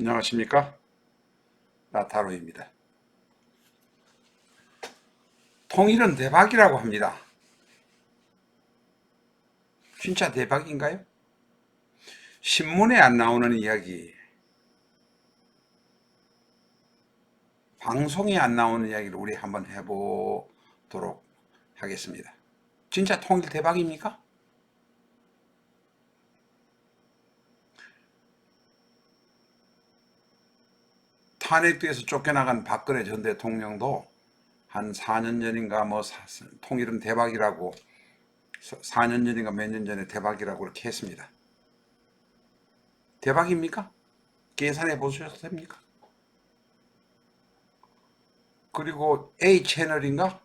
안녕하십니까? 나타로입니다. 통일은 대박이라고 합니다. 진짜 대박인가요? 신문에 안 나오는 이야기, 방송에 안 나오는 이야기를 우리 한번 해보도록 하겠습니다. 진짜 통일 대박입니까? 탄핵돼서 쫓겨나간 박근혜 전 대통령도 한 4년 전인가 뭐 사- 통일은 대박이라고 4년 전인가 몇 년 전에 대박이라고 그렇게 했습니다. 대박입니까? 계산해 보셔도 됩니까? 그리고 A 채널인가?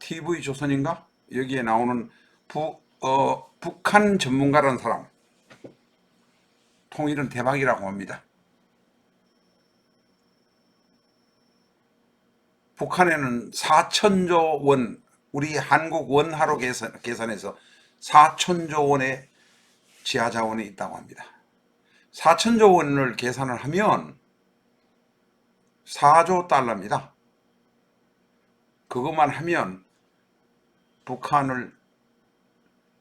TV 조선인가? 여기에 나오는 부, 어, 북한 전문가라는 사람 통일은 대박이라고 합니다. 북한에는 4천조 원, 우리 한국 원화로 계산, 계산해서 4천조 원의 지하 자원이 있다고 합니다. 4천조 원을 계산을 하면 4조 달러입니다. 그것만 하면 북한을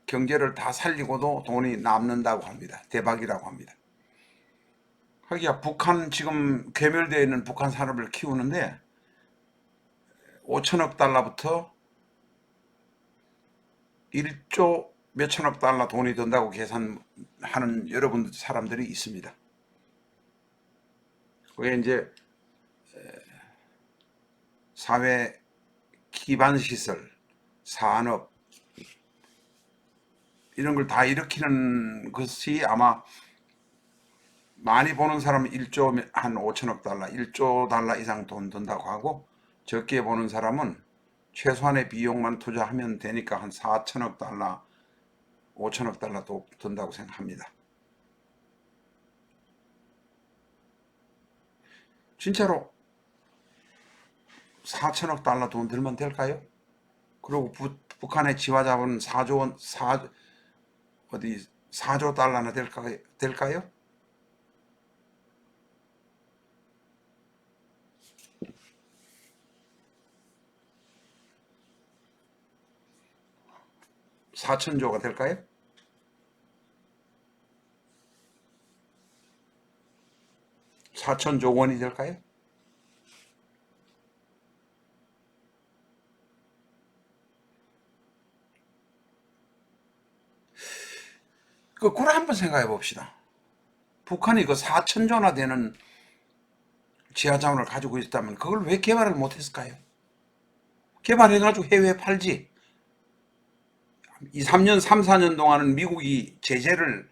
경제를 다 살리고도 돈이 남는다고 합니다. 대박이라고 합니다. 하기야 북한 지금 괴멸되어 있는 북한 산업을 키우는데 5천억 달러부터 1조 몇천억 달러 돈이 든다고 계산하는 여러분 사람들이 있습니다. 그게 이제 사회 기반 시설, 산업 이런 걸 다 일으키는 것이 아마 많이 보는 사람은 1조 한 5천억 달러, 1조 달러 이상 돈 든다고 하고 적게 보는 사람은 최소한의 비용만 투자하면 되니까 한 4천억 달러, 5천억 달러도 든다고 생각합니다. 진짜로 4천억 달러 돈 들면 될까요? 그리고 부, 북한의 지화 자본 4조 원, 4, 어디 4조 달러나 될까요? 될까요? 사천조가 될까요? 사천조 원이 될까요? 거꾸로 한번 생각해 봅시다. 북한이 그 4천조나 되는 지하자원을 가지고 있다면 그걸 왜 개발을 못했을까요? 개발해가지고 해외에 팔지. 2, 3년, 3, 4년 동안은 미국이 제재를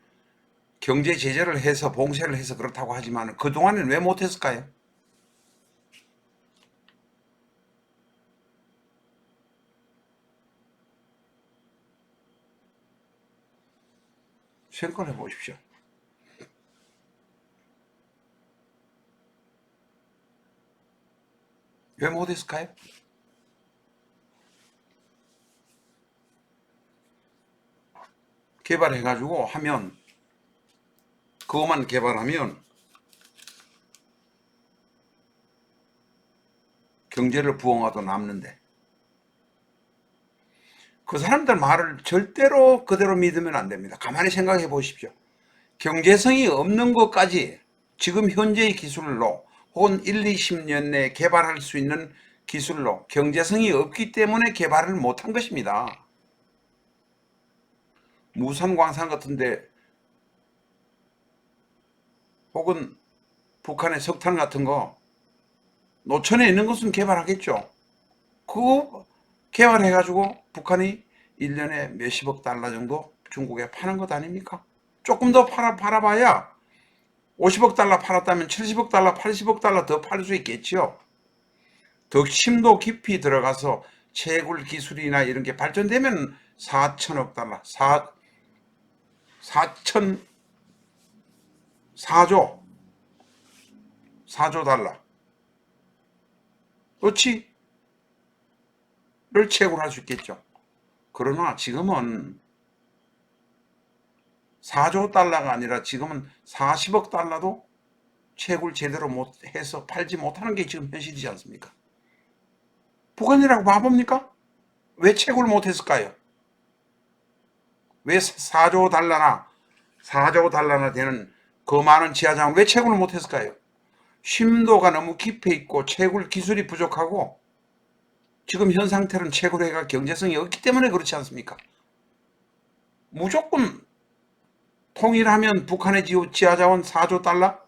경제 제재를 해서 봉쇄를 해서 그렇다고 하지만 그 동안은 왜 못했을까요? 생각해 보십시오. 왜 못했을까요? 개발해가지고 하면 그것만 개발하면 경제를 부흥하도 남는데 그 사람들 말을 절대로 그대로 믿으면 안 됩니다. 가만히 생각해 보십시오. 경제성이 없는 것까지 지금 현재의 기술로 혹은 1, 20년 내에 개발할 수 있는 기술로 경제성이 없기 때문에 개발을 못한 것입니다. 무산광산 같은데 혹은 북한의 석탄 같은 거 노천에 있는 것은 개발하겠죠. 그거 개발해가지고 북한이 1년에 몇십억 달러 정도 중국에 파는 것 아닙니까? 조금 더 팔아, 팔아봐야 50억 달러 팔았다면 70억 달러, 80억 달러 더 팔 수 있겠지요. 더 심도 깊이 들어가서 채굴 기술이나 이런 게 발전되면 4천억 달러, 4, 4천, 4조, 4조 달러. 어치를 채굴할 수 있겠죠. 그러나 지금은 4조 달러가 아니라 지금은 40억 달러도 채굴 제대로 못해서 팔지 못하는 게 지금 현실이지 않습니까? 북한이라고 바봅니까? 왜 채굴 못했을까요? 왜 4조 달러나 4조 달러나 되는 그 많은 지하장을 왜 채굴을 못했을까요? 심도가 너무 깊이 있고 채굴 기술이 부족하고 지금 현 상태로는 채굴회가 경제성이 없기 때문에 그렇지 않습니까? 무조건 통일하면 북한의 지- 지하자원 4조 달러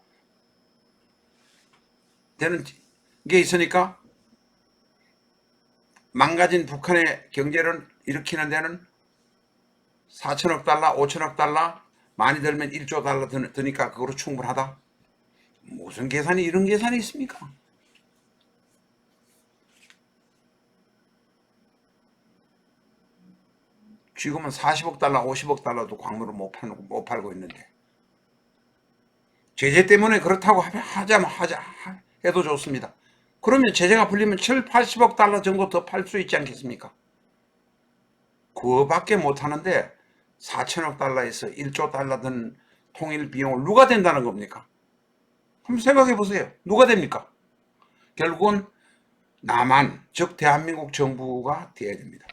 되는 게 있으니까 망가진 북한의 경제를 일으키는 데는 4천억 달러, 5천억 달러 많이 들면 1조 달러 드- 드니까 그거로 충분하다. 무슨 계산이 이런 계산이 있습니까? 지금은 40억 달러, 50억 달러도 광물을 못 팔고, 못 팔고 있는데 제재 때문에 그렇다고 하- 하자면 하자 하- 해도 좋습니다. 그러면 제재가 풀리면 7, 80억 달러 정도 더 팔 수 있지 않겠습니까? 그거밖에 못 하는데 4천억 달러에서 1조 달러 든 통일 비용을 누가 된다는 겁니까? 한번 생각해 보세요. 누가 됩니까? 결국은 남한, 즉 대한민국 정부가 돼야 됩니다.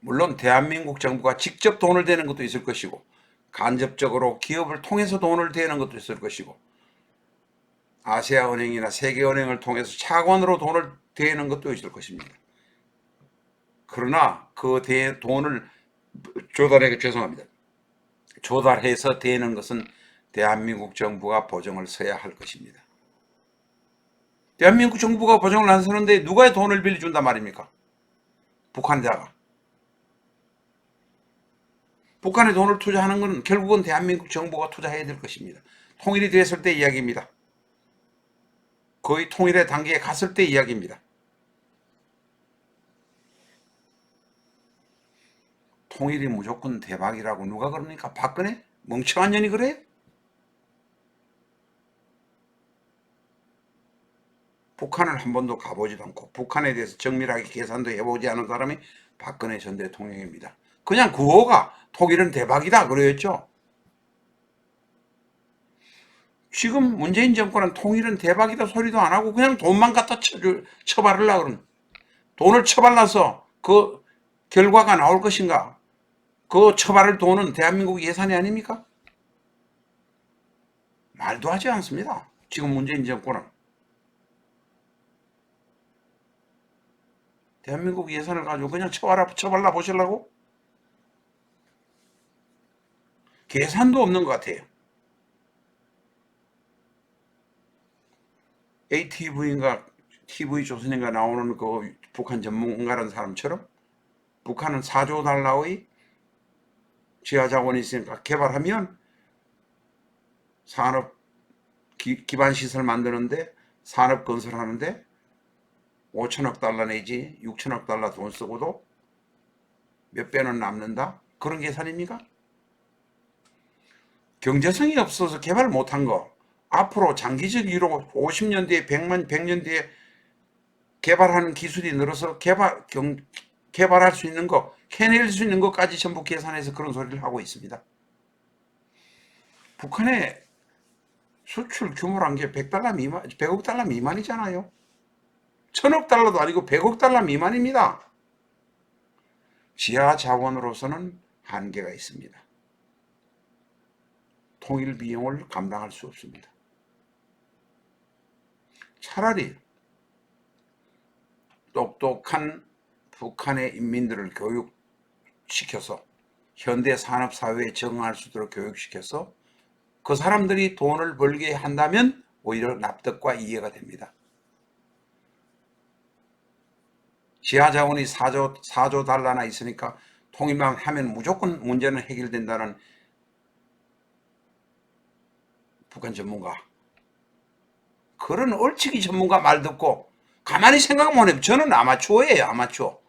물론 대한민국 정부가 직접 돈을 대는 것도 있을 것이고 간접적으로 기업을 통해서 돈을 대는 것도 있을 것이고 아시아은행이나 세계은행을 통해서 차관으로 돈을 대는 것도 있을 것입니다. 그러나 그 대, 돈을 조달해 죄송합니다. 조달해서 대는 것은 대한민국 정부가 보증을 서야 할 것입니다. 대한민국 정부가 보증을 안 서는데 누가 돈을 빌려준단 말입니까? 북한에다가. 북한에 돈을 투자하는 것은 결국은 대한민국 정부가 투자해야 될 것입니다. 통일이 됐을 때 이야기입니다. 거의 통일의 단계에 갔을 때 이야기입니다. 통일이 무조건 대박이라고 누가 그럽니까? 박근혜? 멍청한 년이 그래? 북한을 한 번도 가보지도 않고 북한에 대해서 정밀하게 계산도 해보지 않은 사람이 박근혜 전 대통령입니다. 그냥 구호가 통일은 대박이다 그러였죠. 지금 문재인 정권은 통일은 대박이다 소리도 안 하고 그냥 돈만 갖다 쳐, 쳐바르려고 그러는 돈을 쳐발라서 그 결과가 나올 것인가? 그 처발을 돈은 대한민국 예산이 아닙니까? 말도 하지 않습니다. 지금 문재인 정권은. 대한민국 예산을 가지고 그냥 쳐발라, 쳐발라 보시려고? 계산도 없는 것 같아요. ATV인가 TV 조선인가 나오는 그 북한 전문가라는 사람처럼 북한은 4조 달러의 지하 자원이 있으니까 개발하면 산업 기, 기반 시설 만드는데 산업 건설하는데 5천억 달러 내지 6천억 달러 돈 쓰고도 몇 배는 남는다? 그런 계산입니까? 경제성이 없어서 개발 못한 거 앞으로 장기적 이유로 50년 뒤에 100만 100년 뒤에 개발하는 기술이 늘어서 개발 경, 개발할 수 있는 거, 캐낼 수 있는 것까지 전부 계산해서 그런 소리를 하고 있습니다. 북한의 수출 규모란 게 100달러 미만, 100억 달러 미만이잖아요. 천억 달러도 아니고 100억 달러 미만입니다. 지하 자원으로서는 한계가 있습니다. 통일 비용을 감당할 수 없습니다. 차라리 똑똑한 북한의 인민들을 교육시켜서 현대 산업 사회에 적응할 수 있도록 교육시켜서 그 사람들이 돈을 벌게 한다면 오히려 납득과 이해가 됩니다. 지하 자원이 4조, 4조 달러나 있으니까 통일만 하면 무조건 문제는 해결된다는 북한 전문가. 그런 얼치기 전문가 말 듣고 가만히 생각 못 해. 저는 아마추어예요, 아마추어.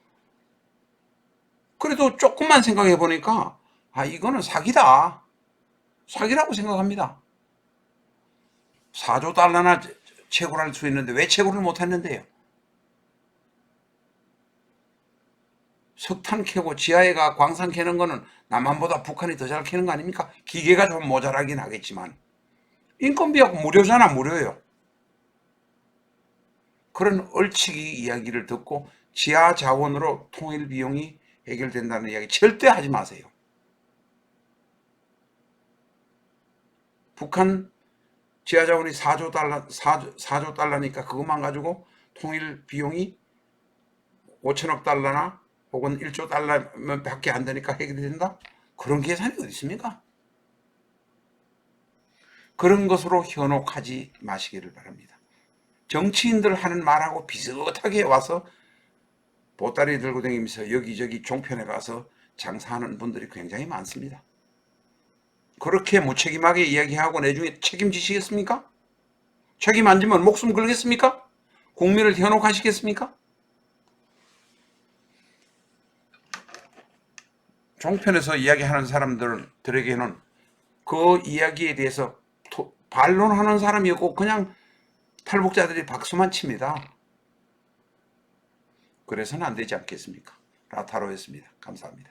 그래도 조금만 생각해 보니까 아 이거는 사기다. 사기라고 생각합니다. 4조 달러나 채굴할 수 있는데 왜 채굴을 못 했는데요? 석탄 캐고 지하에 가 광산 캐는 거는 남한보다 북한이 더 잘 캐는 거 아닙니까? 기계가 좀 모자라긴 하겠지만 인건비하고 무료잖아, 무료예요. 그런 얼치기 이야기를 듣고 지하 자원으로 통일 비용이 해결된다는 이야기 절대 하지 마세요. 북한 지하 자원이 4조 달러 4조, 4조 달러니까 그것만 가지고 통일 비용이 5천억 달러나 혹은 1조 달러면 밖에 안 되니까 해결이 된다? 그런 계산이 어디 있습니까? 그런 것으로 현혹하지 마시기를 바랍니다. 정치인들 하는 말하고 비슷하게 와서 보따리 들고 다니면서 여기저기 종편에 가서 장사하는 분들이 굉장히 많습니다. 그렇게 무책임하게 이야기하고 내중에 책임지시겠습니까? 책임 안 지면 목숨 걸겠습니까? 국민을 현혹하시겠습니까? 종편에서 이야기하는 사람들에게는 그 이야기에 대해서 토- 반론하는 사람이 없고 그냥 탈북자들이 박수만 칩니다. 그래서는 안 되지 않겠습니까? 라타로였습니다. 감사합니다.